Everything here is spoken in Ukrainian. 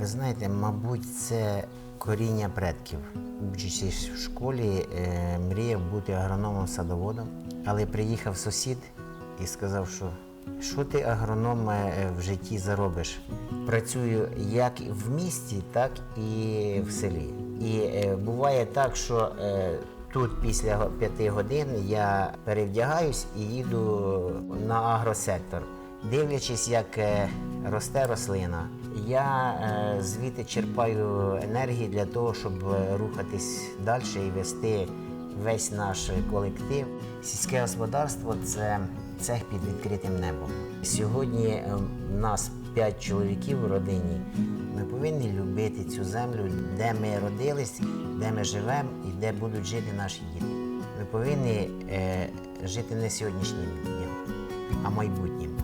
Ви знаєте, мабуть, це коріння предків. Учачись в школі, е, мріяв бути агрономом-садоводом, але приїхав сусід і сказав, що що ти агроном е, в житті заробиш? Працюю як в місті, так і в селі. І е, буває так, що е, тут після п'яти годин я перевдягаюсь і їду на агросектор. Дивлячись, як е, росте рослина, я е, звідти черпаю енергії для того, щоб е, рухатись далі і вести весь наш колектив. Сільське господарство це цех під відкритим небом. Сьогодні е, в нас п'ять чоловіків в родині. Ми повинні любити цю землю, де ми родились, де ми живемо і де будуть жити наші діти. Ми повинні е, жити не сьогоднішнім днем, а майбутнім.